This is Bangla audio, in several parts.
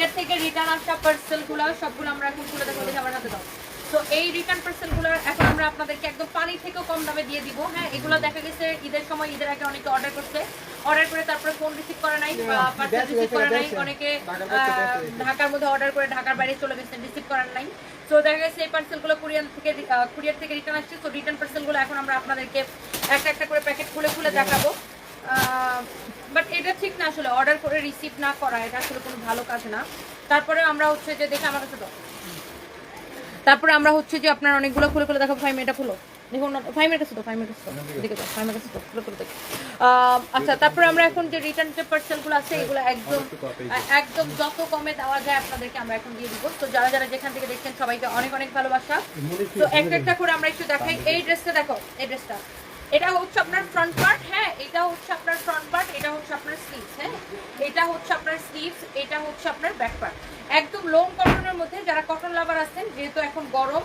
কুরিয়ার থেকে রিটার্ন আসা পার্সেলগুলো সবগুলো আমরা এখন খুলে দেখো আমার হাতে দাও। তো এই রিটার্ন পার্সেলগুলো এখন আমরা আপনাদেরকে একদম পানি থেকেও কম দামে দিয়ে দিব হ্যাঁ? এগুলো দেখা গেছে ঈদের সময় ঈদের আগে অনেকে অর্ডার করছে। অর্ডার করে তারপরে ফোন রিসিভ করে নাই পার্সেল রিসিভ করে নাই অনেকে ঢাকার মধ্যে অর্ডার করে ঢাকার বাইরে চলে গেছে রিসিভ করার নাই। তো দেখা গেছে এই পার্সেলগুলো কুরিয়ার থেকে কুরিয়ার থেকে রিটার্ন আসছে। তো রিটার্ন পার্সেলগুলো এখন আমরা আপনাদেরকে একটা একটা করে প্যাকেট খুলে খুলে দেখাবো। বাট এটা ঠিক না আসলে অর্ডার করে রিসিভ না করা এটা আসলে কোনো ভালো কাজ না। তারপরে আমরা হচ্ছে যে দেখে আমার কাছে দাও। তারপরে আমরা হচ্ছে যে আপনার অনেকগুলো খুলে খুলে দেখাবো ফাইম এটা খুলো। দেখুন ফাইমের কাছে তো ফাইমের কাছে তো দেখে দাও। ফাইমের কাছে তো খুলে খুলে দেখো। আচ্ছা তারপরে আমরা এখন যে রিটার্ন যে পার্সেলগুলো আছে এগুলো একদম একদম যত কমে দেওয়া যায় আপনাদেরকে আমরা এখন দিয়ে দিব। তো যারা যারা যেখান থেকে দেখছেন সবাইকে অনেক অনেক ভালোবাসা। তো একটা একটা করে আমরা একটু দেখাই। এই ড্রেসটা দেখো এই ড্রেসটা এটা হচ্ছে আপনার ফ্রন্ট পার্ট হ্যাঁ এটা হচ্ছে আপনার ফ্রন্ট পার্ট এটা হচ্ছে আপনার স্লিভস হ্যাঁ এটা হচ্ছে আপনার স্লিভস এটা হচ্ছে আপনার ব্যাক পার্ট একদম লোন কটনের মধ্যে যারা কটন লাভার আছেন যেহেতু এখন গরম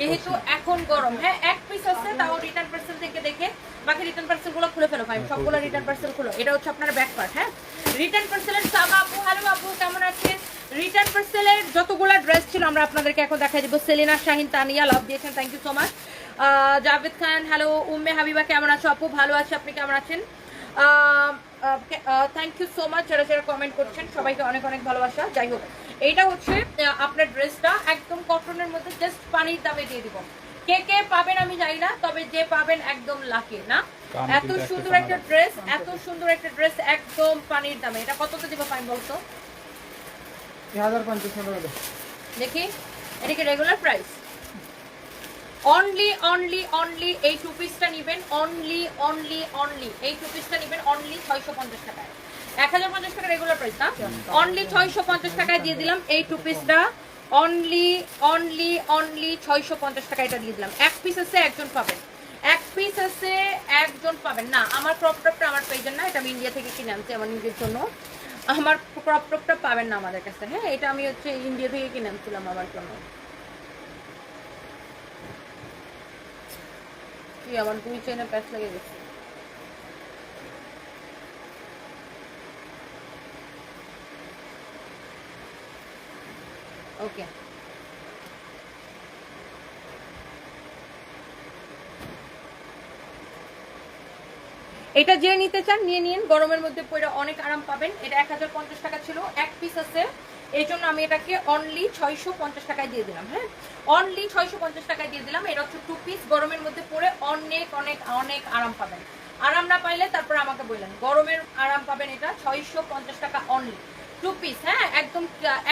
যেহেতু এখন গরম। হ্যাঁ এক পিস আছে তাও রিটার্ন পার্সেল থেকে দেখে। বাকি রিটার্ন পার্সেলগুলো খুলে ফেলো ভাই। সবগুলো রিটার্ন পার্সেল খুলো। এটা হচ্ছে আপনার ব্যাক পার্ট হ্যাঁ রিটার্ন পার্সেলের সাবা আপু হ্যালো আপু কেমন আছেন? রিটার্ন পার্সেলের যতগুলো ড্রেস ছিল আমরা আপনাদেরকে এখন দেখাই দিব। সেলিনা শাহিন তানিয়া লাভ দিয়েছেন thank you so much Javed Khan hello Umme Habiba কেমন আছো আপু? ভালো আছে আপনি কেমন আছেন? থ্যাংক ইউ সো মাচ যারা যারা কমেন্ট করছেন সবাইকে অনেক অনেক ভালোবাসা। যাই হোক এইটা হচ্ছে আপনার ড্রেসটা একদম কটনের মধ্যে জাস্ট পানির দামে দিয়ে দিব। কে কে পাবেন আমি জানি না তবে যে পাবেন একদম লাকি না? এত সুন্দর একটা ড্রেস এত সুন্দর একটা ড্রেস একদম পানির দামে। এটা কততে দিব ফাইন বলতো? দেখি এটা কি regular price only only only এই টু পিসটা নেবেন অনলি অনলি অনলি এই টু পিসটা নেবেন। অনলি ছয়শো পঞ্চাশ টাকায়। এক হাজার পঞ্চাশ টাকা রেগুলার প্রাইস না? অনলি ছয়শো পঞ্চাশ টাকায় দিয়ে দিলাম এই টু। পিসটা অনলি অনলি অনলি ছয়শো পঞ্চাশ টাকা এটা দিয়ে দিলাম। এক পিস আছে, একজন পাবেন। এক পিস আছে, একজন পাবেন। না, আমার ক্রপ টপটা আমার পেজের না, এটা আমি ইন্ডিয়া থেকে কিনে আনছি আমার নিজের জন্য। আমার ক্রপ টপটা পাবেন না আমাদের কাছে। হ্যাঁ এটা আমি হচ্ছে ইন্ডিয়া থেকে কিনে আনছিলাম আমার জন্য। কি আমার দুই চেনে প্যাচ লেগে গেছে ওকে। এটা যে নিতে চান, নিয়ে নিন। গরমের মধ্যে পরে অনেক আরাম পাবেন। এটা এক হাজার পঞ্চাশ টাকা ছিল। এক পিস আছে। এই জন্য আমি এটাকে অনলি ছয়শো পঞ্চাশ টাকায় দিয়ে দিলাম হ্যাঁ? অনলি ছয়শো পঞ্চাশ টাকায় দিয়ে দিলাম। এটা হচ্ছে টু পিস গরমের মধ্যে পরে অনেক অনেক অনেক আরাম পাবেন। আরাম না পাইলে তারপর আমাকে বললেন গরমের আরাম পাবেন এটা ছয়শো পঞ্চাশ টাকা অনলি টু পিস হ্যাঁ? একদম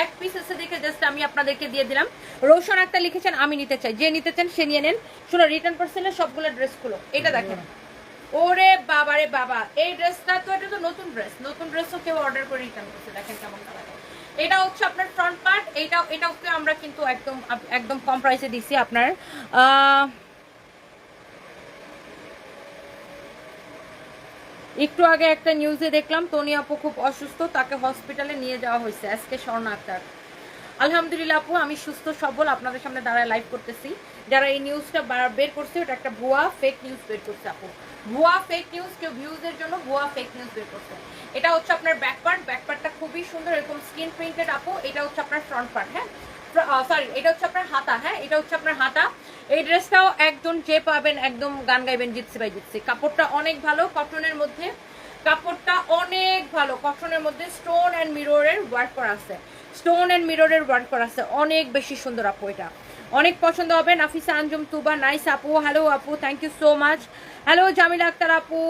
এক পিস এসে দেখে জাস্ট আমি আপনাদেরকে দিয়ে দিলাম। রোশন একটা লিখেছেন আমি নিতে চাই। যে নিতে চান সে নিয়ে নেন। শুনো রিটার্ন পার্সেলের সবগুলো ড্রেসগুলো এটা দেখেন। ওরে বাবা রে বাবা এই ড্রেসটা তো এটা তো নতুন ড্রেস নতুন ড্রেসও কেউ অর্ডার করে রিটার্ন করছে। দেখেন কেমন কালার এটা হচ্ছে আপনার ফ্রন্ট পার্ট এটা এটাকে আমরা কিন্তু একদম একদম কম প্রাইসে দিছি আপনার। একটু আগে একটা নিউজে দেখলাম তনি আপু খুব অসুস্থ, তাকে হসপিটালে নিয়ে যাওয়া হয়েছে আজকে স্বর্ণ আক্তার। আলহামদুলিল্লাহ আপু, আমি সুস্থ, সবল, আপনাদের সামনে দাঁড়ায় লাইভ করতেছি। যারা এই নিউজটা বের করছে ওটা একটা ভুয়া ফেক নিউজ বের করছে আপু। ভুয়া ফেক নিউজ কেউ ভিউজের জন্য ভুয়া ফেক নিউজ বের করছে। এটা হচ্ছে আপনার ব্যাক পার্টটা খুবই সুন্দর এরকম স্কিন প্রিন্টেড আপু, এটা হচ্ছে আপনার ফ্রন্ট পার্ট হ্যাঁ? সরি এটা হচ্ছে আপনার হাতা হ্যাঁ? এটা হচ্ছে আপনার হাতা। এই ড্রেসটাও একদম যে পাবেন, একদম গান গাইবেন জিতসি বাই জিতসি কাপড়টা অনেক ভালো কটনের মধ্যে। কাপড়টা অনেক ভালো কটনের মধ্যে স্টোন অ্যান্ড মিররের ওয়ার্ক করা আছে। স্টোন অ্যান্ড মিররের ওয়ার্ক করা আছে। অনেক বেশি সুন্দর আপু এটা। অনেক পছন্দ হবে। নাফিসা আঞ্জুম, তুবা, নাইস আপু। হ্যালো আপু thank you so much hello Jamil Akter আপু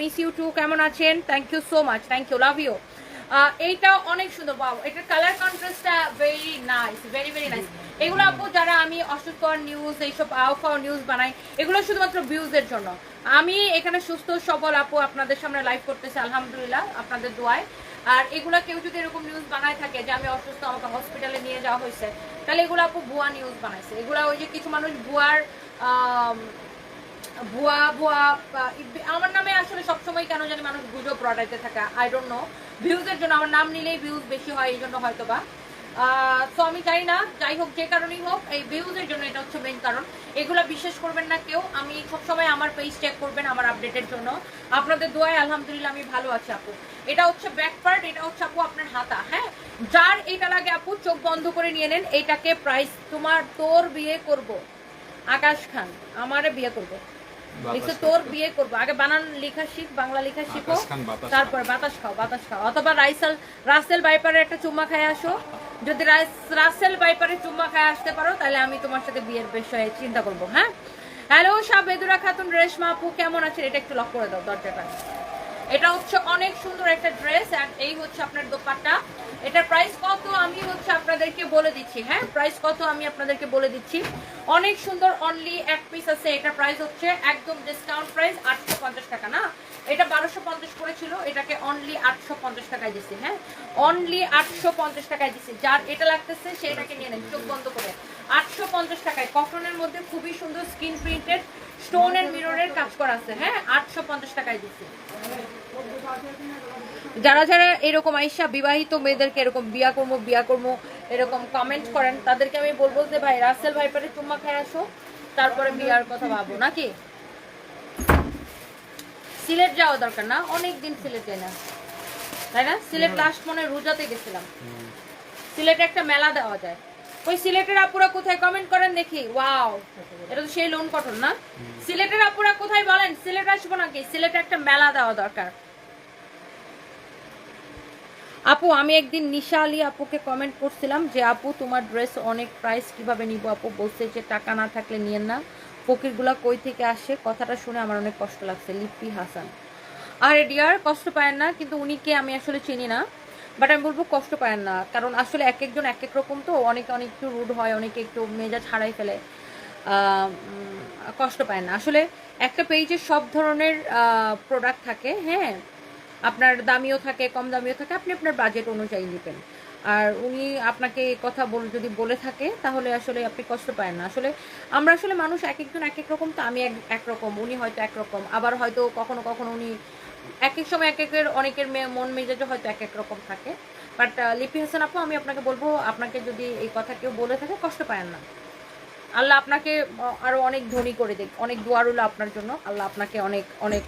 মিস ইউ টু কেমন আছেন? Thank you so much thank you love you এইটা অনেক সুন্দর বাবু এটার colour কন্ট্রাস্টটা very nice very very nice এগুলো আপু, যারা আমি অসুস্থর নিউজ এইসব আউফাও নিউজ বানাই, এগুলো শুধুমাত্র ভিউজের জন্য। আমি এখানে সুস্থ, সবল আপু, আপনাদের সামনে লাইভ করতেছি, আলহামদুলিল্লাহ, আপনাদের দোয়ায়। আর এগুলা কেউ যদি এরকম নিউজ বানায় থাকে যে আমি অসুস্থ, আমাকে হসপিটালে নিয়ে যাওয়া হয়েছে, তাহলে এগুলো আপু, ভুয়া নিউজ বানাইছে। এগুলা ওই যে কিছু মানুষ ভুয়ার ভুয়া ভুয়া আমার নামে আসলে সবসময় কেন জানি মানুষ গুজব রটাইতে থাকে আই ডোন্ট নো ভিউজের জন্য আমার নাম নিলেই ভিউজ বেশি হয় এই জন্য হয়তো বা তো আমি জানি না, যাই হোক, যে কারণেই হোক, এই ভিউজের জন্য এটা হচ্ছে মেন কারণ। এগুলো বিশ্বাস করবেন না কেউ, আমি সবসময় আমার পেজ চেক করবেন আমার আপডেটের জন্য। আপনাদের দোয়ায় আলহামদুলিল্লাহ আমি ভালো আছি, আপু। এটা হচ্ছে ব্যাক পার্ট এটা হচ্ছে, আপু, আপনার হাতা হ্যাঁ? যার এটা লাগে আপু, চোখ বন্ধ করে নিয়ে নেন, এটাকে প্রাইস তোমার তোর বিয়ে করব। আকাশ খান আমারে বিয়ে করব। লিখছে তোর বিয়ে করব। আগে বানান লেখা শিখ বাংলা লেখা শিখো তারপর বাতাস খাও বাতাস খাও। অথবা রাইসাল রাসেল বাইপারে একটা চুম্মা খায় আসো। যদি রাইস- রাসেল বাইপারে চুম্মা খায় আসতে পারো তাহলে আমি তোমার সাথে বিয়ের বিষয়ে চিন্তা করব হ্যাঁ? হ্যালো সাবেদুরা খাতুন রেশমা আপু কেমন আছেন? এটা একটু লক করে দাও দরজাটা। এটা হচ্ছে অনেক সুন্দর একটা ড্রেস, আর এই হচ্ছে আপনার দোপাট্টা। এটার প্রাইস কত আমি হচ্ছে আপনাদেরকে বলে দিচ্ছি হ্যাঁ? প্রাইস কত আমি আপনাদেরকে বলে দিচ্ছি। অনেক সুন্দর অনলি এক পিস আছে, এটার প্রাইস হচ্ছে একদম ডিসকাউন্ট প্রাইস আটশো পঞ্চাশ টাকা, না? এটা বারোশো পঞ্চাশ করেছিল, এটাকে অনলি আটশো পঞ্চাশ টাকায় দিচ্ছি হ্যাঁ? অনলি আটশো পঞ্চাশ টাকায় দিচ্ছি যার এটা লাগতেছে সেটাকে নিয়ে নেন, চোখ বন্ধ করে। আটশো পঞ্চাশ টাকায়। কটনের মধ্যে খুবই সুন্দর স্কিন প্রিন্টেড স্টোনের মিররের কাজ করা আছে হ্যাঁ? আটশো পঞ্চাশ টাকায় দিচ্ছি যারা যারা এরকম আইসা বিবাহিত মেয়েদেরকে এরকম বিয়া করব বিয়া করব এরকম কমেন্ট করেন তাদেরকে আমি বলব যে ভাই রাসেল ভাইপারে চুম্মা খায় আসো তারপরে বিয়ার কথা ভাবো নাকি? সিলেট যাওয়া দরকার না অনেক দিন সিলেট যাই না। তাই না? সিলেট লাস্ট মনে রোজাতে গেছিলাম। সিলেটে একটা মেলা দেওয়া যায়। ওই সিলেটের আপুরা কোথায় কমেন্ট করেন দেখি। ওয়াও এটা তো সেই লোন কটন না? সিলেটের আপুরা কোথায় বলেন? সিলেট আসব নাকি? সিলেটে একটা মেলা দেওয়া দরকার। আপু, আমি একদিন নিশা আলী আপুকে কমেন্ট করছিলাম যে, আপু, তোমার ড্রেস অনেক প্রাইস কীভাবে নিব আপু? বলছে যে, টাকা না থাকলে নিয়েন না। ফকিরগুলা কই থেকে আসে? কথাটা শুনে আমার অনেক কষ্ট লাগছে, লিপি হাসান। আরে ডিয়ার কষ্ট পায়েন না, কিন্তু উনিকে আমি আসলে চিনি না। বাট আমি বলব কষ্ট পায়েন না, কারণ আসলে এক একজন এক এক রকম তো, অনেকে অনেক একটু রুড হয়, অনেকে একটু মেজাজ হারাই ফেলে। কষ্ট পায় না। আসলে একটা পেজে সব ধরনের প্রোডাক্ট থাকে হ্যাঁ? আপনার দামিও থাকে, কম দামিও থাকে, আপনি আপনার বাজেট অনুযায়ী নেবেন। আর উনি আপনাকে কথা বল, যদি বলে থাকে, তাহলে আসলে আপনি কষ্ট পায় না। আসলে আমরা আসলে মানুষ এক একজন এক এক রকম, তো আমি এক একরকম উনি হয়তো একরকম আবার হয়তো কখনো কখনো উনি এক এক সময় এক একের, অনেকের মন মেজাজও হয়তো এক এক রকম থাকে। বাট লিপি হাসান আপু, আমি আপনাকে বলব, আপনাকে যদি এই কথা কেউ বলে থাকে, কষ্ট পায় না। আল্লাহ আপনাকে আরও অনেক ধনী করে দিক, অনেক দোয়ারুল আপনার জন্য। আল্লাহ আপনাকে অনেক অনেক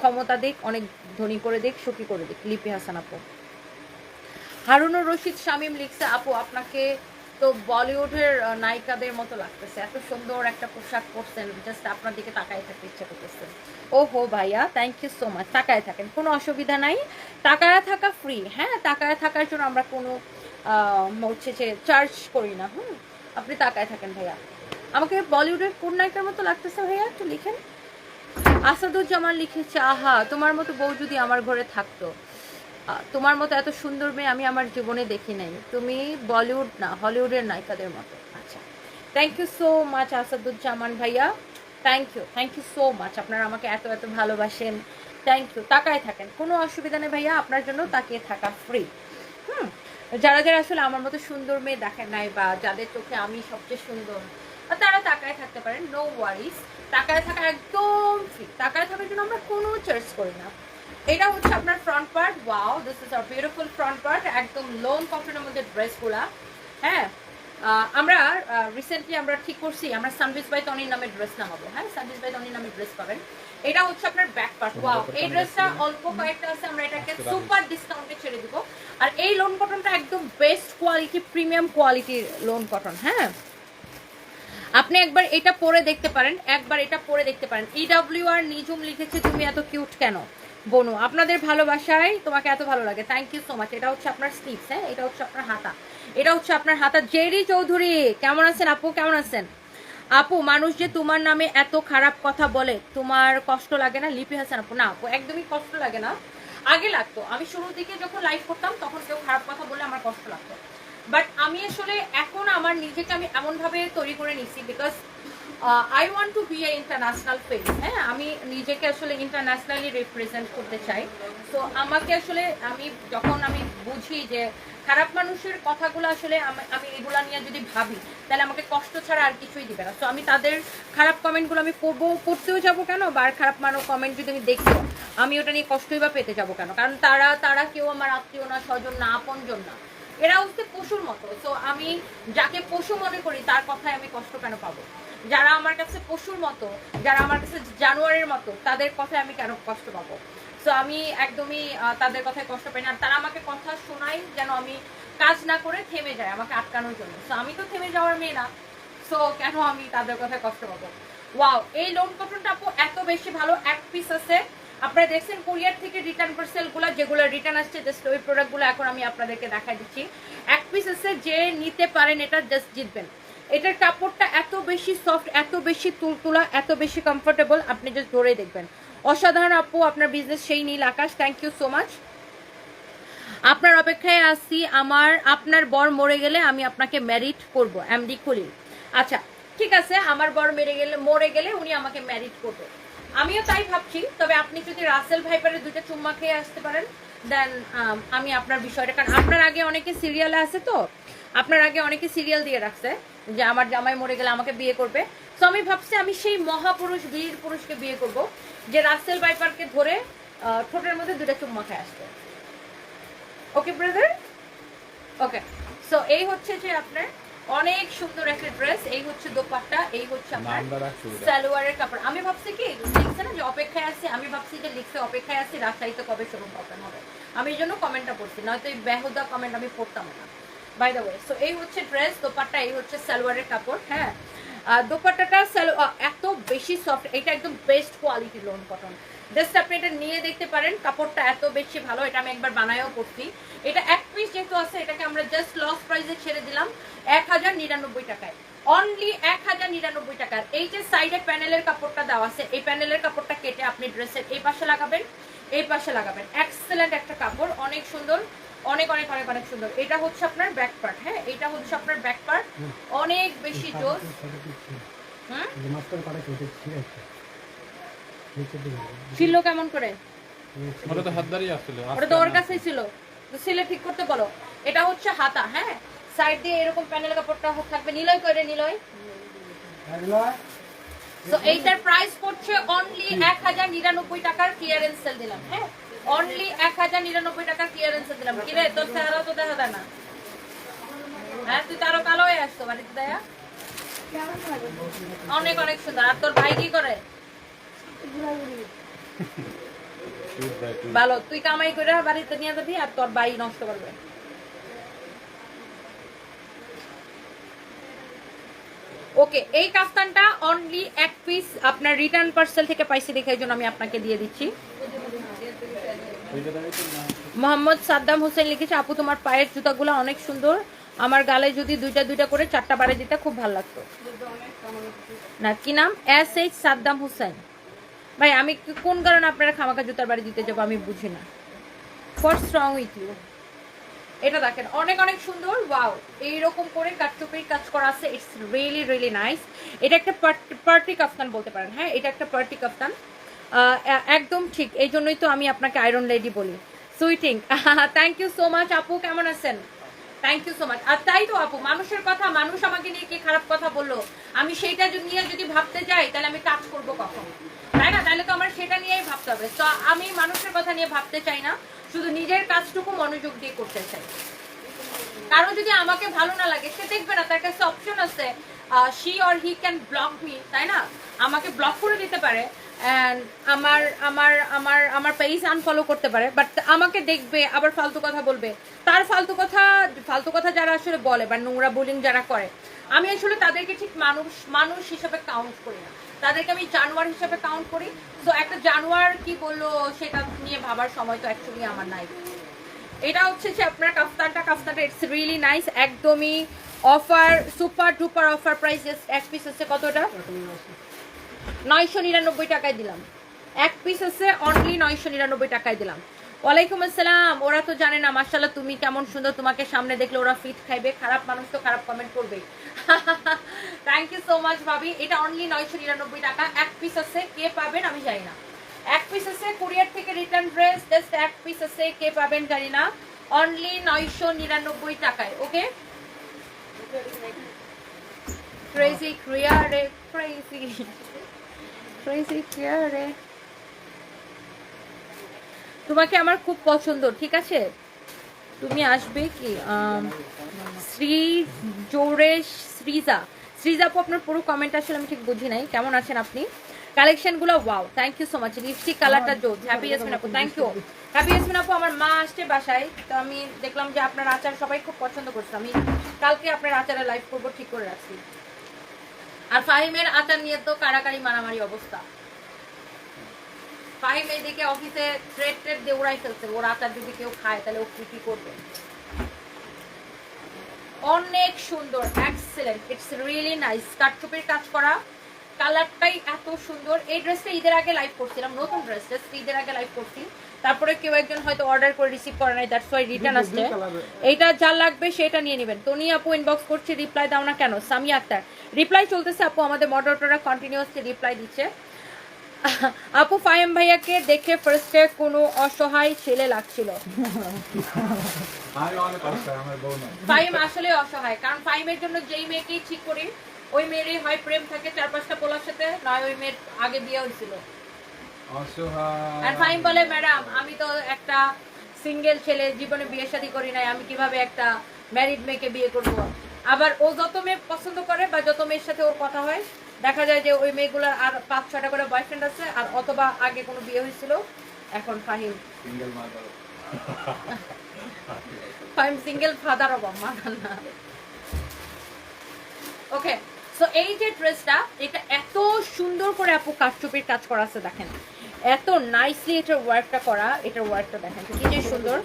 ক্ষমতা দিক, অনেক ধনী করে দিক, সুখী করে দিক। লিপি হাসান আপু। হারুনুর রশিদ শামীম লিখছে, আপু, আপনাকে তো বলিউডের নায়িকাদের মতো লাগতেছে। এত সুন্দর একটা পোশাক পরছেন জাস্ট আপনার দিকে তাকায় থাকতে ইচ্ছা করতেছে। ও হো ভাইয়া থ্যাংক ইউ সো মাচ তাকায় থাকেন, কোনো অসুবিধা নাই। তাকায় থাকা ফ্রি হ্যাঁ তাকায় থাকার জন্য আমরা কোনো হচ্ছে যে চার্জ করি না, হুম? আপনি তাকায় থাকেন ভাইয়া। আমাকে বলিউডের কোন নায়িকার মতো লাগতেছে ভাইয়া, একটু লিখেন। আসাদুজ্জামান লিখেছে, আহা, তোমার মতো বউ যদি আমার ঘরে থাকতো তোমার মতো এত সুন্দর মেয়ে আমি আমার জীবনে দেখি নাই। তুমি বলিউড না, হলিউডের নায়িকাদের মতো। আচ্ছা। Thank you so much Asaduzzaman ভাইয়া। Thank you thank you so much আপনারা আমাকে এত এত ভালোবাসেন। থ্যাংক ইউ তাকায় থাকেন। কোনো অসুবিধা নেই ভাইয়া, আপনার জন্য তাকিয়ে থাকা ফ্রি হুম? যারা যারা আসলে আমার মতো সুন্দর মেয়ে দেখেন নাই বা যাদের চোখে আমি সবচেয়ে সুন্দর তারা তাকায় থাকতে পারেন নো ওয়ারিস তাকায় থাকা একদম ফ্রি তাকায় থাকার জন্য আমরা কোনো চার্জ করি না। এটা হচ্ছে আপনার front part wow this is are beautiful front part একদম লোন কটনের মধ্যে ড্রেসগুলা হ্যাঁ আমরা রিসেন্টলি আমরা ঠিক করছি আমরা সানভিস বাই টনির নামে ড্রেস নামাবো। হ্যাঁ সানভিস বাই টনির নামে ড্রেস পাবেন। এটা হচ্ছে আপনার ব্যাক পার্ট ওয়াও এই ড্রেসটা অল্প কয়েকটা আছে আমরা এটাকে সুপার ডিসকাউন্টে ছেড়ে দিব। আর এই লোন কটনটা একদম বেস্ট কোয়ালিটি প্রিমিয়াম কোয়ালিটির লোন কটন হ্যাঁ। আপনি একবার এটা পরে দেখতে পারেন, একবার এটা পরে দেখতে পারেন। ইডব্লিউ আর নিজুম লিখেছে, তুমি এত কিউট কেন? বনু, আপনাদের ভালোবাসায় তোমাকে এত ভালো লাগে। থ্যাংক ইউ সো মাচ এটা হচ্ছে আপনার স্লিপস হ্যাঁ? এটা হচ্ছে আপনার হাতা। এটা হচ্ছে আপনার হাতা। জেরি চৌধুরী, কেমন আছেন আপু? কেমন আছেন? আপু, মানুষ যে তোমার নামে এত খারাপ কথা বলে, তোমার কষ্ট লাগে না? লিপি হাসান আপু, না আপু, একদমই কষ্ট লাগে না। আগে লাগতো। আমি শুরুর দিকে যখন লাইভ করতাম, তখন কেউ খারাপ কথা বলে আমার কষ্ট লাগতো। বাট আমি আসলে এখন আমার নিজেকে আমি এমনভাবে তৈরি করে নিছি because I want to be a international face হ্যাঁ? আমি নিজেকে আসলে ইন্টারন্যাশনালি রিপ্রেজেন্ট করতে চাই। তো আমাকে আসলে আমি যখন আমি বুঝি যে খারাপ মানুষের কথাগুলো আসলে আমি- এগুলো নিয়ে যদি ভাবি, তাহলে আমাকে কষ্ট ছাড়া আর কিছুই দিবে না। তো আমি তাদের খারাপ কমেন্টগুলো আমি পড়ব পড়তেও যাব কেন? বা খারাপ মানুষ কমেন্ট যদি আমি দেখি, আমি ওটা নিয়ে কষ্টই বা পেতে যাব কেন? কারণ তারা তারা কেউ আমার আত্মীয় না, স্বজন না, আপনজন না। এরা হচ্ছে পশুর মতো। তো আমি যাকে পশু মনে করি, তার কথায় আমি কষ্ট কেন পাবো? যারা আমার কাছে পশুর মতো, যারা আমার কাছে জানোয়ারের মতো, তাদের কথায় আমি কেন কষ্ট পাবো? তো আমি একদমই তাদের কথায় কষ্ট পাই না। তারা আমাকে কথা শোনায় যেন আমি কাজ না করে থেমে যায় আমাকে আটকানোর জন্য। তো আমি তো থেমে যাওয়ার মেয়ে না। সো কেন আমি তাদের কথায় কষ্ট পাবো? ওয়াও এই লোন কটনটা আপু এত বেশি ভালো? এক পিস আছে। আপনারা দেখছেন কুরিয়ার থেকে রিটার্ন পার্সেলগুলো, যেগুলো রিটার্ন আসছে জাস্ট ওই প্রোডাক্টগুলো এখন আমি আপনাদেরকে দেখাই দিচ্ছি। এক পিস আছে যে নিতে পারেন, এটা জাস্ট জিতবেন। এটার কাপড়টা এত বেশি সফট এত বেশি তুলতুলা এত বেশি কমফোর্টেবল আপনি জাস্ট ধরেই দেখবেন। অসাধারণ আপু, আপনার বিজনেস সেই নীল আকাশ থ্যাংক ইউ সো মাচ আপনার অপেক্ষায় আসছি আমার, আপনার বর মরে গেলে আমি আপনাকে ম্যারিড করব এমডি খলিল আচ্ছা ঠিক আছে, আমার বর মেরে গেলে, মরে গেলে উনি আমাকে ম্যারিড করবে। আমিও তাই ভাবছি, তবে আপনি যদি রাসেল ভাইপারের দুটো চুম্মা খেয়ে আসতে পারেন দেন আমি আপনার বিষয়টা, কারণ আপনার আগে অনেকে সিরিয়ালে আছে তো, আপনার আগে অনেকে সিরিয়াল দিয়ে রাখছে, যে আমার জামাই মরে গেলে আমাকে বিয়ে করবে। তো আমি ভাবছি আমি সেই মহাপুরুষ, বীর পুরুষকে বিয়ে করব, যে রাসেল ভাইপারকে ধরে ঠোঁটের মধ্যে দুটা চুম্মা খেয়ে আসবে। ওকে ব্রাদার ওকে সো এই হচ্ছে যে আপনার অনেক সুন্দর একটা ড্রেস এই হচ্ছে দোপাট্টা এই হচ্ছে এটা। সালোয়ারের কাপড়। আমি ভাবছি কি লিখছে না যে অপেক্ষায় আছি আমি ভাবছি যে লিখছে অপেক্ষায় আছি রাজশাহীতে কবে শোরুম ওপেন হবে আমি এই জন্য কমেন্টটা পড়ছি নয়তো এই বেহুদা কমেন্ট আমি পড়তাম না। বাই দ্য ওয়ে সো এই হচ্ছে ড্রেস দোপাট্টা এই হচ্ছে সালোয়ারের কাপড় হ্যাঁ? আর দোপাট্টাটা এত বেশি সফট এটা একদম best quality lawn cotton just আপনি এটা নিয়ে দেখতে পারেন কাপড়টা এত বেশি ভালো এটা আমি একবার বানায়ও করছি। এটা এক পিস যেহেতু আছে এটাকে আমরা জাস্ট লস প্রাইসে ছেড়ে দিলাম এক হাজার নিরানব্বই টাকায়। অনলি এক হাজার নিরানব্বই টাকার। এই যে সাইডে প্যানেলের কাপড়টা দেওয়া আছে এই প্যানেলের কাপড়টা কেটে আপনি ড্রেসের এই পাশে লাগাবেন এই পাশে লাগাবেন। এক্সেলেন্ট একটা কাপড় অনেক সুন্দর অনেক অনেক অনেক অনেক সুন্দর। এটা হচ্ছে আপনার ব্যাক পার্ট হ্যাঁ? এটা হচ্ছে আপনার ব্যাক পার্ট অনেক বেশি জোস। হুম? ছিল কেমন করে? ওটা তো হাত দাঁড়িয়ে আসছিল ওটা তো ওর কাছেই ছিল। তো সিলে ঠিক করতে বলো। এটা হচ্ছে হাতা হ্যাঁ? সাইড দিয়ে এরকম প্যানেল কাপড়টা থাকবে নিলয় করে নিলয়। তো এইটার প্রাইস পড়ছে অনলি এক হাজার নিরানব্বই টাকার ক্লিয়ারেন্স সেল দিলাম হ্যাঁ? অনলি এক হাজার নিরানব্বই টাকার ক্লিয়ারেন্স সেল দিলাম। কিরে তোর চেহারা তো দেখা যায় না। হ্যাঁ তুই তারও কালো হয়ে আসতো বাড়িতে দেয়া। অনেক অনেক সুন্দর। আর তোর ভাই কি করে? ভালো, তুই কামাই করে বাড়িতে নিয়ে যাবি আর তোর বাই নষ্ট করবে। ওকে, এই কাফতানটা অনলি এক পিস আপনার রিটার্ন পার্সেল থেকে পাইছি দেখে এই জন্য আমি আপনাকে দিয়ে দিচ্ছি। মোহাম্মদ সাদ্দাম হোসেন লিখেছে, আপু, তোমার পায়ের জুতাগুলো অনেক সুন্দর। আমার গালে যদি দুইটা দুইটা করে চারটা বারে দিতে খুব ভালো লাগতো। না, কি নাম? S H Saddam Hossain. ভাই, আমি কোন কারণে আপনারা খামাকা জুতার বাড়ি দিতে যাব আমি বুঝি না। হোয়াটস রং উইথ ইউ এটা দেখেন, অনেক অনেক সুন্দর ওয়াও এইরকম করে কাঠচুপির কাজ করা আছে ইটস রিয়েলি রিয়েলি নাইস এটা একটা পার্টি কাফতান বলতে পারেন হ্যাঁ এটা একটা পার্টি কাফতান। একদম ঠিক, এই জন্যই তো আমি আপনাকে আয়রন লেডি বলি। সুইটিং থ্যাংক ইউ সো মাচ আপু, কেমন আছেন? থ্যাংক ইউ সো মাচ আর তাই তো আপু, মানুষের কথা, মানুষ আমাকে নিয়ে কি খারাপ কথা বলল? আমি সেইটা নিয়ে যদি ভাবতে যাই, তাহলে আমি কাজ করব কখন? তাই না? তাহলে তো আমার সেটা নিয়েই ভাবতে হবে। তো আমি মানুষের কথা নিয়ে ভাবতে চাই না, শুধু নিজের কাজটুকু মনোযোগ দিয়ে করতে চাই। কারও যদি আমাকে ভালো না লাগে, সে দেখবে না, তার কাছে অপশন আছে she or he can block me তাই না? আমাকে ব্লক করে দিতে পারে and আমার আমার আমার আমার পেজ আনফলো করতে পারে বাট আমাকে দেখবে, আবার ফালতু কথা বলবে। তার ফালতু কথা ফালতু কথা যারা আসলে বলে, বা নোংরা বোলিং যারা করে, আমি আসলে তাদেরকে ঠিক মানুষ মানুষ হিসেবে কাউন্ট করি না। তাদেরকে আমি জানোয়ার হিসেবে কাউন্ট করি। তো একটা জানোয়ার কি বলল, সেটা নিয়ে ভাবার সময় তো অ্যাকচুয়ালি আমার নাই। এটা হচ্ছে যে আপনার কাফতানটা কাফতানটা ইটস রিয়েলি নাইস একদমই offer super duper offer price এক পিস আছে কতটা? নয়শো নিরানব্বই টাকায় দিলাম। এক পিস আছে অনলি নয়শো নিরানব্বই টাকায় দিলাম। ওয়ালাইকুম আসসালাম, ওরা তো জানে না মার্শাল্লাহ তুমি কেমন সুন্দর, তোমাকে সামনে দেখলে ওরা ফিট খাইবে, খারাপ মানুষ তো খারাপ কমেন্ট করবে। থ্যাংক ইউ সো মাচ ভাবি। এটা অনলি নয়শো নিরানব্বই টাকা, এক পিস আছে কে পাবেন আমি জানি না। এক পিস আছে কুরিয়ার থেকে রিটার্ন ড্রেস জাস্ট এক পিস আছে কে পাবেন জানি না। অনলি নয়শো নিরানব্বই টাকায় ওকে ক্রেজি ক্রিয়ারে ক্রেজি ক্রেজি ক্রিয়ারে তোমাকে আমার খুব পছন্দ, ঠিক আছে? তুমি আসবে কি শ্রী জোরেশ শ্রীজা। শ্রীজা আপু, আপনার পুরো কমেন্ট আসলে আমি ঠিক বুঝি নাই। কেমন আছেন আপনি? কালেকশনগুলো wow thank you so much lipstick কালারটা জোর হ্যাপি ইয়াসমিন আপু থ্যাংক ইউ হ্যাপি ইয়াসমিন আপু, আমার মা আসছে বাসায়, তো আমি দেখলাম যে আপনার আচার সবাই খুব পছন্দ করছে। আমি কালকে আপনার আচারে লাইভ করব, ঠিক করে রাখছি। আর ফাহিমের আচার নিয়ে তো কারাকারি মারামারি অবস্থা। ফাহিম এইদিকে অফিসে থ্রেড ট্রেড দিয়ে উড়াই ফেলছে, ওর আচার যদি কেউ খায়, তাহলে ও কি করবে? অনেক সুন্দর এক্সেলেন্ট ইটস রিয়েলি নাইস কাটচুপির কাজ করা কালারটাই এত সুন্দর। এই ড্রেসটা ঈদের আগে লাইভ করছিলাম, নতুন ড্রেস জাস্ট ঈদের আগে লাইভ করছি। তারপরে কেউ একজন হয়তো অর্ডার করে রিসিভ করে নাই দ্যাটস ওয়াই রিটার্ন আসছে। এইটা যা লাগবে সেটা নিয়ে নেবেন। তনি আপু ইনবক্স করছে রিপ্লাই দাও না কেন? সামিয়া আক্তার। রিপ্লাই চলতেছে আপু আমাদের মডারেটররা কন্টিনিউয়াসলি রিপ্লাই দিচ্ছে। আপু ফাহিম ভাইয়াকে দেখে ফার্স্টে কোনো অসহায় ছেলে লাগছিল। আমি অনেক কষ্ট আমার বউ না ফাইম আসলে অসহায় কারণ ফাইমের জন্য যেই মেয়েকেই ঠিক করি ওই মেয়েরই হয় প্রেম থাকে চার পাঁচটা পোলার সাথে নয় ওই মেয়ের আগে বিয়ে হয়েছিল। আর ফাইম বলে ম্যাডাম আমি তো একটা সিঙ্গেল ছেলে জীবনে বিয়ে শাদী করি নাই আমি কীভাবে একটা ম্যারিড মেয়েকে বিয়ে করব? আবার ও যত মেয়ে পছন্দ করে বা যত মেয়ের সাথে ওর কথা হয় দেখা যায় যে ওই মেয়েগুলোর আর পাঁচ ছটা করে বয়ফ্রেন্ড আছে আর অথবা আগে কোনো বিয়ে হয়েছিল এখন Fahim. Single mother Fahim single father of mother না। ওকে সো এই যে ড্রেসটা এটা এত সুন্দর করে আপু কাঠচুপির কাজ করা আছে দেখেন। এত নাইসলি এটার ওয়ার্কটা করা, এটার ওয়ার্কটা দেখেন কি যে সুন্দর।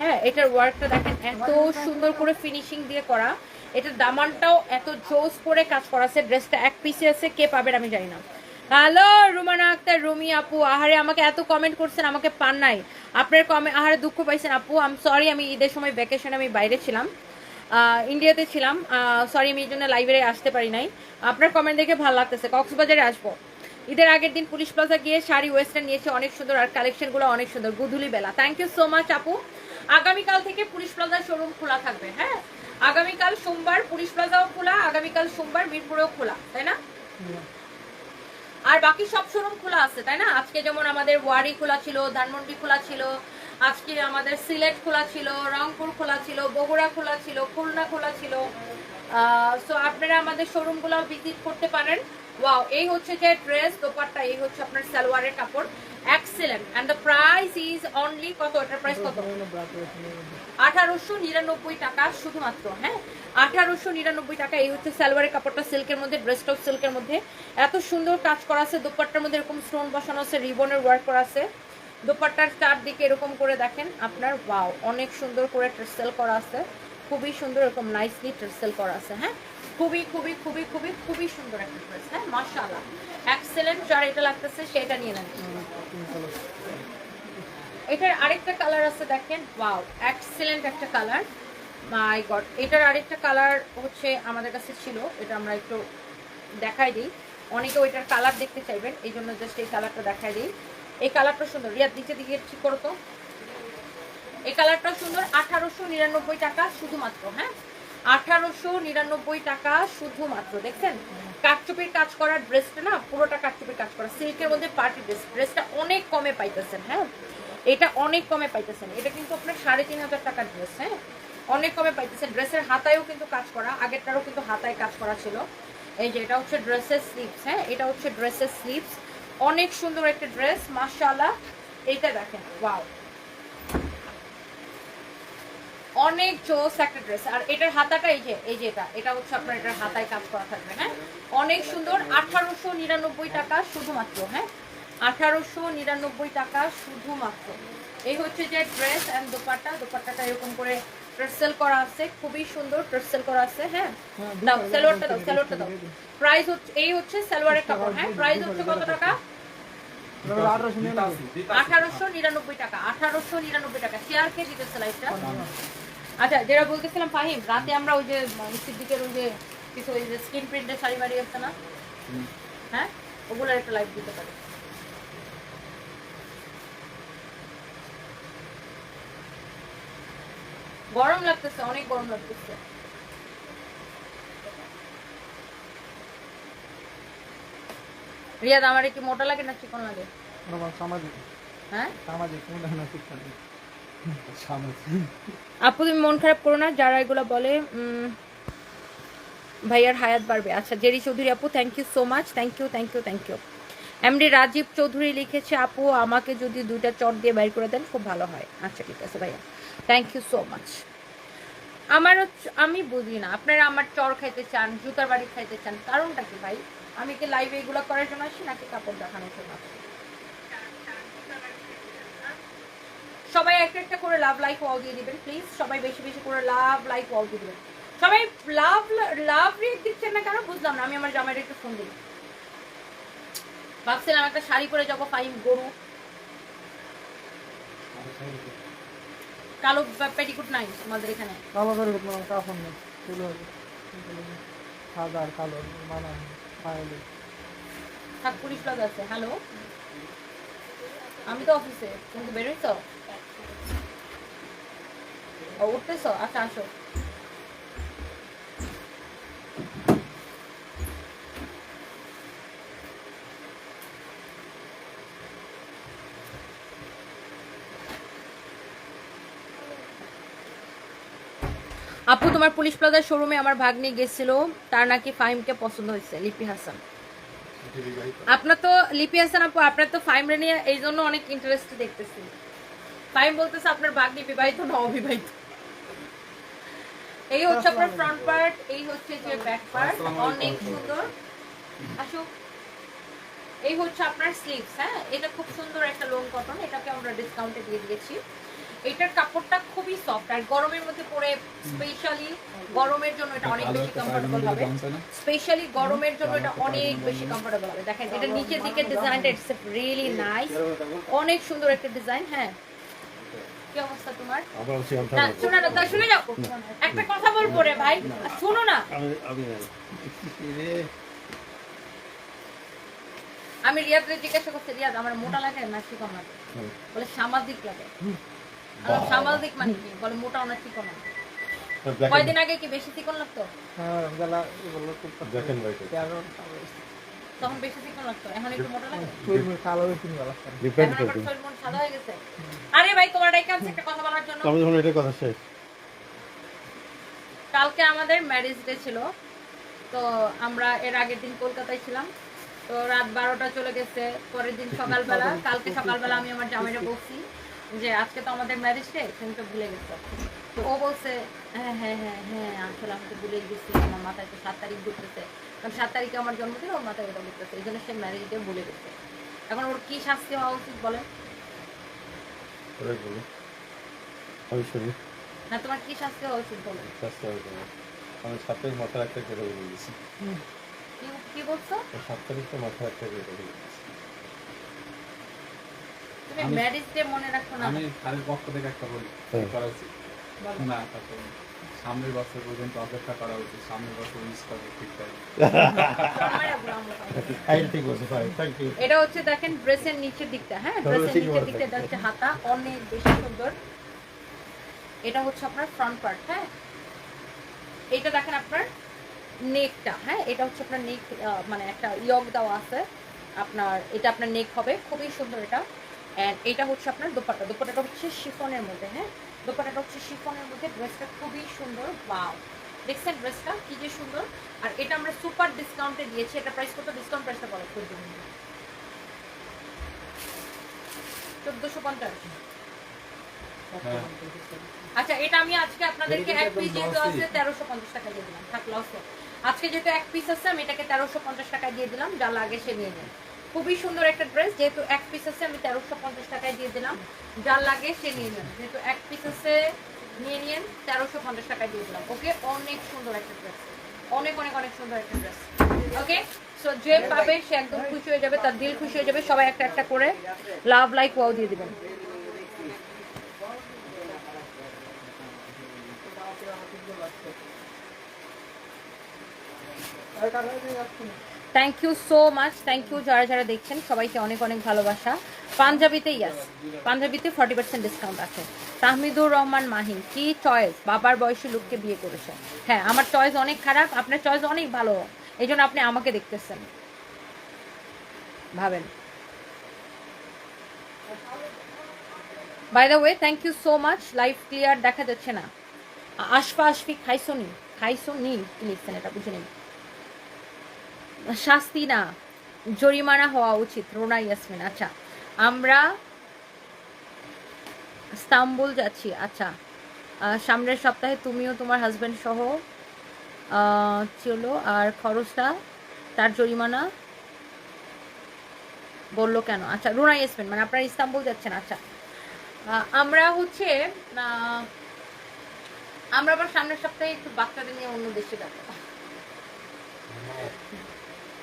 হ্যাঁ এটার ওয়ার্কটা দেখেন, এত সুন্দর করে ফিনিশিং দিয়ে করা। এটার দামানটাও এত জোস করে কাজ করা আছে ড্রেসটা এক পিসে আছে, কে পাবেন আমি জানি না। হ্যালো রুমানা আক্তার, রুমি আপু, আহারে, আমাকে এত কমেন্ট করছেন, আমাকে পান নাই। আপনার কমে, আহারে, দুঃখ পাইছেন আপু আম সরি আমি ঈদের সময় ভ্যাকেশনে আমি বাইরে ছিলাম ইন্ডিয়াতে ছিলাম সরি আমি এই জন্য লাইব্রেরি আসতে পারি নাই। আপনার কমেন্ট দেখে ভালো লাগতেছে, কক্সবাজারে আসব। ঈদের আগের দিন পুলিশ প্লাজা গিয়ে শাড়ি ওয়েস্টার্ন নিয়েছে অনেক সুন্দর, আর কালেকশনগুলো অনেক সুন্দর। গুধুলি বেলা। থ্যাংক ইউ সো মাচ আপু। আগামীকাল থেকে পুলিশ প্লাজা শোরুম খোলা থাকবে হ্যাঁ? আগামীকাল সোমবার পুলিশ প্লাজাও খোলা, আগামীকাল সোমবার মিরপুরেও খোলা, তাই না? আর বাকি সব শোরুম খোলা আছে, তাই না? আজকে যেমন আমাদের ওয়ারি খোলা ছিল, ধানমন্ডি খোলা ছিল, আজকে আমাদের সিলেট খোলা ছিল, রংপুর খোলা ছিল, বগুড়া খোলা ছিল, খুলনা খোলা ছিল। আহ সো আপনারা আমাদের শোরুমগুলো ভিজিট করতে পারেন। ওয়াও এই হচ্ছে যে ড্রেস দোপাট্টা, এই হচ্ছে আপনার সালোয়ারের কাপড়। Excellent and the price is only কত? এটার প্রাইস কত? আঠারোশো নিরানব্বই টাকা শুধুমাত্র হ্যাঁ? আঠারোশো নিরানব্বই টাকা, এই হচ্ছে সালোয়ারের কাপড়টা সিল্কের মধ্যে ড্রেসটাও সিল্কের মধ্যে। এত সুন্দর কাজ করা আছে, দোপাট্টার মধ্যে এরকম স্টোন বসানো আছে রিবনের ওয়ার্ক করা আছে। দোপাট্টার চারদিকে এরকম করে দেখেন, আপনার ওয়াও অনেক সুন্দর করে ট্রেসেল করা আছে। খুবই সুন্দর এরকম নাইসলি ট্রেসেল করা আছে হ্যাঁ? খুবই খুবই খুবই খুবই খুবই সুন্দর একটা ড্রেস হ্যাঁ? মাশাআল্লাহ। এক্সেলেন্ট যার এটা লাগতেছে, সেটা নিয়ে নেন। এটার আরেকটা কালার আছে, দেখেন। ওয়াও এক্সেলেন্ট একটা কালার মাই গড এটার আরেকটা কালার হচ্ছে আমাদের কাছে ছিল, এটা আমরা একটু দেখাই দিই। অনেকে ওইটার কালার দেখতে চাইবেন, এই জন্য জাস্ট এই কালারটা দেখাই দিই। এই কালারটা সুন্দর। রিয়ার দিকে দিকে ঠিক করতো এই কালারটা সুন্দর, আঠারোশো নিরানব্বই টাকা শুধুমাত্র হ্যাঁ? আঠারোশো নিরানব্বই টাকা শুধুমাত্র, দেখছেন? কাঠচুপির কাজ করা ড্রেসটা না, পুরোটা কাঠচুপির কাজ করা সিল্কের মধ্যে পার্টি ড্রেস ড্রেসটা অনেক কমে পাইতেছেন হ্যাঁ? এটা অনেক কমে পাইতেছেন। এটা কিন্তু আপনার সাড়ে তিন হাজার টাকার ড্রেস হ্যাঁ? অনেক কমে পাইতেছেন। ড্রেসের হাতায়ও কিন্তু কাজ করা, আগেরটারও কিন্তু হাতায় কাজ করা ছিল। এই যে, এটা হচ্ছে ড্রেসের স্লিপস হ্যাঁ? এটা হচ্ছে ড্রেসের স্লিপস অনেক সুন্দর একটা ড্রেস মাশাআল্লাহ। এইটা দেখেন ওয়াও অনেক জোস একটা ড্রেস আর এটার হাতাটা এই যে এই যে এটা। এটা হচ্ছে আপনার এটার হাতায় কাজ করা থাকবে হ্যাঁ? অনেক সুন্দর। আঠারোশো নিরানব্বই টাকা শুধুমাত্র হ্যাঁ? আঠারোশো নিরানব্বই টাকা শুধুমাত্র। এই হচ্ছে যে ড্রেস অ্যান্ড দোপাট্টা। দোপাট্টাটা এরকম করে ট্রেসেল করা আছে। খুবই সুন্দর ট্রেসেল করা আছে হ্যাঁ? দাও সালোয়ারটা দাও সালোয়ারটা দাও। প্রাইস হচ্ছে এই হচ্ছে সালোয়ারের কাপড় হ্যাঁ? প্রাইস হচ্ছে কত টাকা? আঠারোশো নিরানব্বই। টাকা আঠারোশো নিরানব্বই টাকা। শেয়ার কে দিতেছে লাইফটা আচ্ছা যেটা বলতেছিলাম ফাহিম রাতে আমরা ওই যে সিদ্দিকের ওই যে কিছু ওই যে স্কিন প্রিন্টের শাড়ি বাড়ি আসছে না? হ্যাঁ? ওগুলোর একটা লাইভ দিতে পারে। গরম লাগতেছে অনেক গরম লাগতেছে। রিয়াদ আমার কি মোটা লাগে না চিকন লাগে? হ্যাঁ? সামাজিক কোন ধরনের শিক্ষা সামনে আপু, তুমি মন খারাপ করো না, যারা এগুলো বলে ভাইয়ার হায়াত বাড়বে। আচ্ছা জেরি চৌধুরী আপু thank you so much thank you thank you thank you MD Rajib Chowdhury লিখেছে, আপু, আমাকে যদি দুইটা চট দিয়ে বাইর করে দেন, খুব ভালো হয়। আচ্ছা ঠিক আছে ভাইয়া। থ্যাংক ইউ সো মাচ আমার আমি বুঝি না, আপনারা আমার চর খাইতে চান, জুতার বাড়ি খাইতে চান, কারণটা কি ভাই? আমি কি লাইভে এগুলো করার জন্য আসি, নাকি কাপড় দেখানোর জন্য আসি? সবাই একটা একটা করে লাভ লাইক ওয়াও দিয়ে দিবেন প্লিজ সবাই বেশি বেশি করে লাভ লাইক ওয়াও দিয়ে দিবেন। সবাই লাভ লাভ রেট দিচ্ছেন না কেন? বুঝলাম না আমি আমার জামাইয়ের একটু ফোন দিই। ভাবছিলাম একটা শাড়ি পরে যাব ফাইন গরু। কালো পেটিকুট নাই আমাদের এখানে? কালো করে তোমার কাফন নেই চলে হবে সাদা আর কালো মানা পাইলে থাক পুলিশ প্লাজা আছে। হ্যালো আমি তো অফিসে তুমি বেরোই বেরোইছ? ও উঠতেছ আচ্ছা আসো আপু, তোমার পুলিশ প্লাজার শোরুমে আমার ভাগ্নি গেছিল। তার নাকি ফাহিমকে পছন্দ হয়েছে, লিপি হাসান। আপনার তো লিপি হাসান আপু, আপনার তো ফাইম রে নিয়ে এই জন্য অনেক ইন্টারেস্ট দেখতেছি। ফাইম বলতেছে, আপনার ভাগ্নি বিবাহিত না অবিবাহিত? এই হচ্ছে আপনার ফ্রন্ট পার্ট এই হচ্ছে যে ব্যাক পার্ট অনেক সুন্দর। আসুক এই হচ্ছে আপনার স্লিভস হ্যাঁ? এটা খুব সুন্দর একটা লোন কটন এটাকে আমরা ডিসকাউন্টে দিয়ে দিয়েছি। এটার কাপড়টা খুবই সফট আর গরমের মধ্যে পরে স্পেশালি গরমের জন্য এটা অনেক বেশি কমফোর্টেবল হবে। স্পেশালি গরমের জন্য এটা অনেক বেশি কমফোর্টেবল হবে। দেখেন এটা নিচের দিকে ডিজাইনটা ইটস রিয়েলি নাইস অনেক সুন্দর একটা ডিজাইন হ্যাঁ? কি অবস্থা তোমার? না শোনো না তা শুনে যাও। একটা কথা বলব রে ভাই শোনো না। আমি আমি আমি রিয়াদকে জিজ্ঞাসা করছি রিয়াদ আমার মোটা লাগে না চিকন লাগে বলে সামাজিক লাগে। আমি সামাজিক মানে কি? বলে মোটা না চিকন লাগে কয়দিন আগে কি বেশি চিকন লাগতো হ্যাঁ দেখেন ভাই। তখন বেশি চিকন লাগতো এখন একটু মোটা লাগে। কালো হয়ে কিনবে ডিপেন্ড করবে সাদা হয়ে গেছে। আরে ভাই তোমার ডাইকে আনছি একটা কথা বলার জন্য। আমি যখন এটা কথা শেষ। কালকে আমাদের ম্যারেজ ডে ছিল তো আমরা এর আগের দিন কলকাতায় ছিলাম। তো রাত বারোটা চলে গেছে পরের দিন সকালবেলা। কালকে সকালবেলা আমি আমার জামাইরা বলছি যে আজকে তো আমাদের ম্যারেজ ডে তুমি তো ভুলে গেছো। ও বলছে হ্যাঁ হ্যাঁ হ্যাঁ হ্যাঁ আসলে আমি তো ভুলে গেছি আমার মাথায় তো সাত তারিখ ঘুরতেছে। কারণ সাত তারিখে আমার জন্মদিন ওর মাথায় ওটা ঘুরতেছে এই জন্য সে ম্যারেজ ডে ভুলে গেছে। এখন ওর কি শাস্তি হওয়া উচিত বলেন? না তোমার কি শাস্তি হওয়া উচিত বলেন? চেষ্টা করব আমি সাত তারিখ মাথা একটা কেটে বলে দিয়েছি কি কি বলছো? সাত তারিখ তো মাথা একটা কেটে বলে দিয়েছি তুমি ম্যারেজ ডে মনে রাখো না। আমি তাদের পক্ষ থেকে একটা বলি। হ্যাঁ। করা উচিত বলো। না তারপর সামনের বছর পর্যন্ত অপেক্ষা করা উচিত। সামনের বছর মিস করবে ঠিক তাই। আমার আব্বু, আমার আব্বু। আই ঠিক বলছি ভাই থ্যাংক ইউ এটা হচ্ছে দেখেন ড্রেসের নিচের দিকটা হ্যাঁ? তাহলে নিচের দিকটা এটা হচ্ছে হাতা অনেক বেশি সুন্দর। এটা হচ্ছে আপনার ফ্রন্ট পার্ট হ্যাঁ? এটা দেখেন আপনার নেকটা হ্যাঁ? এটা হচ্ছে আপনার নেক মানে একটা ইয়গ দেওয়া আছে। আপনার এটা আপনার নেক হবে খুবই সুন্দর এটা। অ্যান্ড এটা হচ্ছে আপনার দোপাট্টা। দোপাট্টাটা হচ্ছে শিফনের মধ্যে হ্যাঁ? দোপাট্টাটা হচ্ছে শিফনের মধ্যে ড্রেসটা খুবই সুন্দর। বাও দেখছেন ড্রেসটা কি যে সুন্দর? আর এটা আমরা সুপার ডিসকাউন্টে দিয়েছি। এটা প্রাইস কত? ডিসকাউন্ট প্রাইসটা বলো। চোদ্দ চোদ্দশো পঞ্চাশ। হ্যাঁ। আচ্ছা এটা আমি আজকে আপনাদেরকে এক পিস যেহেতু আছে তেরোশো পঞ্চাশ টাকা দিয়ে দিলাম। থাক লস আজকে যেহেতু এক পিস আছে আমি এটাকে তেরোশো পঞ্চাশ টাকা দিয়ে দিলাম। যা লাগে সে নিয়ে নেন খুবই সুন্দর একটা ড্রেস যেহেতু এক পিস আছে, আমি তেরোশো পঞ্চাশ টাকায় দিয়ে দিলাম। যার লাগে সে নিয়ে নেন। যেহেতু এক পিস আছে, নিয়ে নিন তেরোশো পঞ্চাশ টাকায় দিয়ে দিলাম। ওকে, অনেক সুন্দর একটা ড্রেস অনেক অনেক অনেক সুন্দর একটা ড্রেস ওকে? সো যে পাবে, সে একদম খুশি হয়ে যাবে, তার দিল খুশি হয়ে যাবে। সবাই একটা একটা করে লাভ লাইক ওয়াও দিয়ে দেবেন। আর দিবেন thank you so much thank you যারা যারা দেখছেন, সবাইকে অনেক অনেক ভালোবাসা। পাঞ্জাবিতে ইয়াস পাঞ্জাবিতে ফর্টি পার্সেন্ট ডিসকাউন্ট আছে। তাহমিদুর রহমান মাহিন, কি চয়েস বাবার বয়সী লোককে বিয়ে করেছে। হ্যাঁ আমার চয়েস অনেক খারাপ, আপনার চয়েস অনেক ভালো। এই জন্য আপনি আমাকে দেখতেছেন। ভাবেন। By the way thank you so much live clear দেখা যাচ্ছে না। আশফা আশফি খাইছো নি কি লিখছেন এটা, বুঝে নেই শাস্তি না, জরিমানা হওয়া উচিত, রোনা ইয়াসমিন আচ্ছা। আমরা ইস্তাম্বুল যাচ্ছি আচ্ছা। সামনের সপ্তাহে তুমিও তোমার হাজবেন্ড সহ চলো, আর খরচটা, তার জরিমানা বলল কেন? আচ্ছা রোনা ইয়াসমিন মানে আপনারা ইস্তাম্বুল যাচ্ছেন আচ্ছা। আমরা হচ্ছে আমরা আবার সামনের সপ্তাহে একটু বাচ্চাদের নিয়ে অন্য দেশে যাব।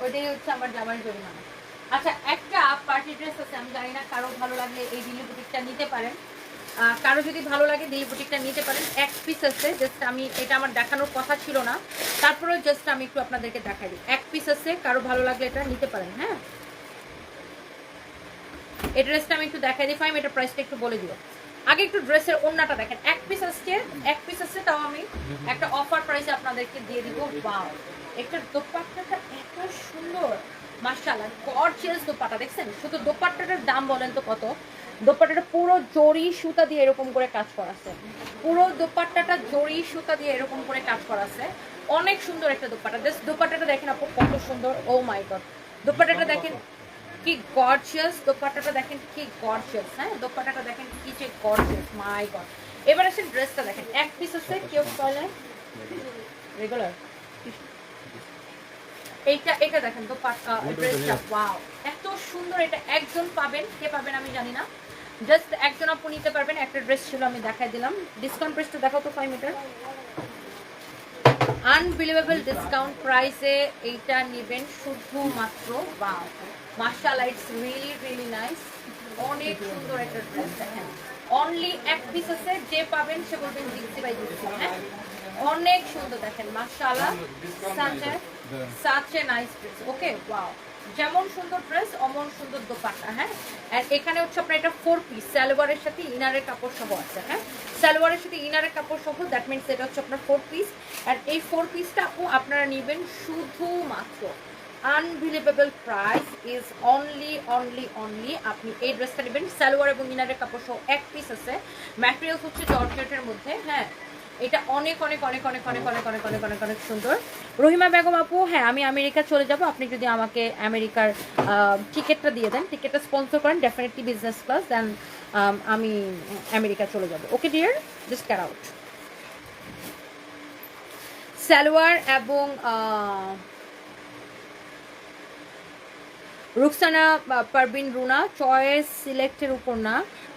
ওইটাই হচ্ছে আমার জামাই জরিমানা। আচ্ছা একটা পার্টি ড্রেস আছে, আমি জানি না কারও ভালো লাগলে এই দিল্লি বুটিকটা নিতে পারেন। কারও যদি ভালো লাগে দিল্লি বুটিকটা নিতে পারেন, এক পিস আছে জাস্ট আমি, এটা আমার দেখানোর কথা ছিল না। তারপরেও জাস্ট আমি একটু আপনাদেরকে দেখাই দিই। এক পিস আছে, কারও ভালো লাগলে এটা নিতে পারেন হ্যাঁ? এই ড্রেসটা আমি একটু দেখাই দিই ফাইম এটা প্রাইসটা একটু বলে দিও। আগে একটু ড্রেসের ওড়নাটা দেখেন। এক পিস আসছে, এক পিস আসছে তাও আমি একটা অফার প্রাইসে আপনাদেরকে দিয়ে দিব বাও একটা দোপাট্টাটা এত সুন্দর। মাশাআল্লাহ গর্জিয়াস দোপাট্টা দেখছেন? শুধু দোপাট্টাটার দাম বলেন তো কত? দোপাট্টাটা পুরো জরি সুতা দিয়ে এরকম করে কাজ করা আছে পুরো দোপাট্টাটা জড়ি সুতা দিয়ে এরকম করে কাজ করা আছে অনেক সুন্দর একটা দোপাট্টা। জাস্ট দোপাট্টাটা দেখেন আপু কত সুন্দর। ও মাই গড দোপাট্টাটা দেখেন কি গর্জিয়াস দোপাট্টাটা দেখেন কি গর্জিয়াস হ্যাঁ? দোপাট্টাটা দেখেন কি যে গর্জিয়াস মাই গড এবার আসেন ড্রেসটা দেখেন। এক পিস আছে কেউ বলে রেগুলার এইটা এটা দেখেন দোপাট্টা ড্রেসটা ওয়াও এত সুন্দর এটা একজন পাবেন কে পাবেন আমি জানি না। জাস্ট একজন আপু নিতে পারবেন একটা ড্রেস ছিল আমি দেখাই দিলাম। ডিসকাউন্ট প্রাইসটা দেখাও তো ফাইভ মিটার আনবিলিভেবল ডিসকাউন্ট প্রাইসে এইটা নেবেন শুধুমাত্র ওয়াও মার্শাল ইটস রিয়েলি রিয়েলি নাইস অনেক সুন্দর একটা ড্রেস দেখেন। অনলি এক পিস আছে যে পাবেন সে বলবেন দিচ্ছি বাই দিচ্ছি হ্যাঁ? অনেক সুন্দর দেখেন মার্শাল্লাহ সাচে সাচে নাইস ড্রেস ওকে ওয়াও যেমন সুন্দর ড্রেস অমন সুন্দর দোপাট্টা হ্যাঁ? এখানে হচ্ছে আপনার এটা ফোর পিস সালোয়ারের সাথে ইনারের কাপড় সহ আছে হ্যাঁ? সালোয়ারের সাথে ইনারের কাপড় সহ দ্যাট মিনস এটা হচ্ছে আপনার ফোর পিস আর এই ফোর পিসটা আপু আপনারা নেবেন শুধুমাত্র unbelievable price is only only only আপনি এই ড্রেসটা নেবেন। সালোয়ার এবং ইনারের কাপড় সহ এক পিস আছে। ম্যাটেরিয়ালস হচ্ছে জর্জেটের মধ্যে হ্যাঁ? এটা অনেক অনেক অনেক অনেক অনেক অনেক অনেক অনেক অনেক অনেক সুন্দর। রহিমা বেগম আপু হ্যাঁ আমি আমেরিকা চলে যাব। আপনি যদি আমাকে আমেরিকার টিকিটটা দিয়ে দেন, টিকিটটা স্পন্সর করেন ডেফিনেটলি বিজনেস ক্লাস দেন আমি আমেরিকা চলে যাব। Okay dear just care out salwar এবং আহ, রুকসানা পারবিন রুনা চয়েস সিলেক্টের উপর না।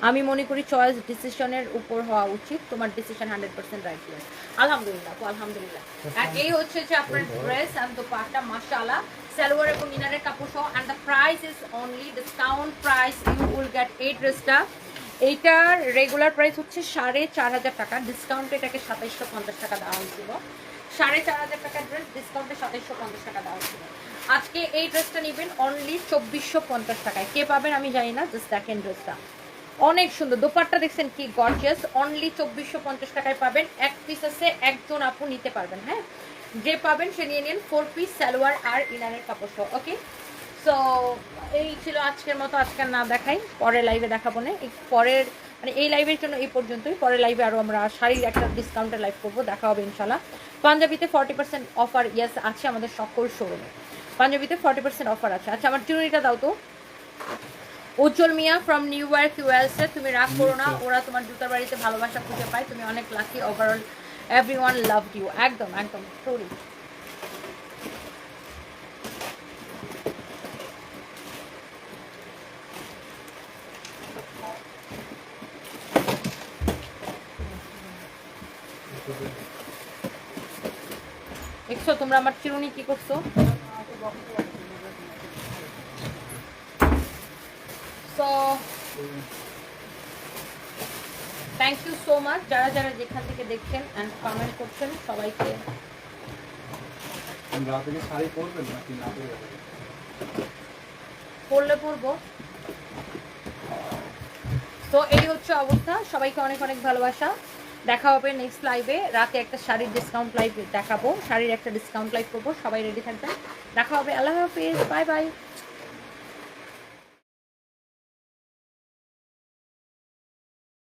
আমি মনে করি চয়েস ডিসিশনের উপর হওয়া উচিত। তোমার ডিসিশন হান্ড্রেড পার্সেন্ট রাইট আলহামদুলিল্লাহ আলহামদুলিল্লাহ। আর এই হচ্ছে যে আপনার ড্রেস অ্যান্ড দোপাট্টা মাশাআল্লাহ সালোয়ার এবং ইনারের কাপড় সহ and the price is only discount price you will get এই ড্রেসটা এইটার রেগুলার প্রাইস হচ্ছে সাড়ে চার হাজার টাকা। ডিসকাউন্টে এটাকে সাতাইশশো পঞ্চাশ টাকা দেওয়া হয়েছিল। সাড়ে চার হাজার টাকার ড্রেস ডিসকাউন্টে সাতাইশশো পঞ্চাশ টাকা দেওয়া হয়েছিল। আজকে এই ড্রেসটা নেবেন অনলি চব্বিশশো পঞ্চাশ টাকায়। কে পাবেন আমি জানি না জাস্ট দেখেন ড্রেসটা অনেক সুন্দর। দোপাট্টা দেখছেন কি গর্জিয়াস অনলি চব্বিশশো পঞ্চাশ টাকায় পাবেন। এক পিস আছে, একজন আপু নিতে পারবেন হ্যাঁ? যে পাবেন সে নিয়ে নিন ফোর পিস সালোয়ার আর ইনারের কাপড় সহ ওকে সো এই ছিল আজকের মতো আজকের না দেখাই। পরের লাইভে দেখাবো না। এই পরের মানে এই লাইভের জন্য এই পর্যন্তই। পরের লাইভে আরও আমরা শাড়ির একটা ডিসকাউন্টের লাইভ করব। দেখা হবে ইনশাল্লাহ পাঞ্জাবিতে ফর্টি পার্সেন্ট অফার ইয়াস আছে আমাদের সকল শোরুমে পাঞ্জাবিতে ফর্টি পার্সেন্ট অফার আছে। আচ্ছা আমার চুরিটা দাও তো। Ujjal Mia from New York USA তুমি রাগ করো না, ওরা তোমার জুতার বাড়িতে ভালোবাসা খুঁজে পায়। তুমি অনেক lucky overall everyone love you একদম একদম সরি দেখছ, তোমরা আমার চিরুনি কি করছ? So thank you so much যারা যারা যেখান থেকে দেখছেন অ্যান্ড কমেন্ট করছেন সবাইকে রাতে কি শাড়ি পরবেন নাকি না পরে পড়লে পড়ব তো এই হচ্ছে অবস্থা। সবাইকে অনেক অনেক ভালোবাসা। দেখা হবে নেক্সট লাইভে রাতে একটা শাড়ির ডিসকাউন্ট লাইভ দেখাবো। শাড়ির একটা ডিসকাউন্ট লাইভ করব। সবাই রেডি থাকবেন। দেখা হবে আল্লাহ হাফিজ বাই বাই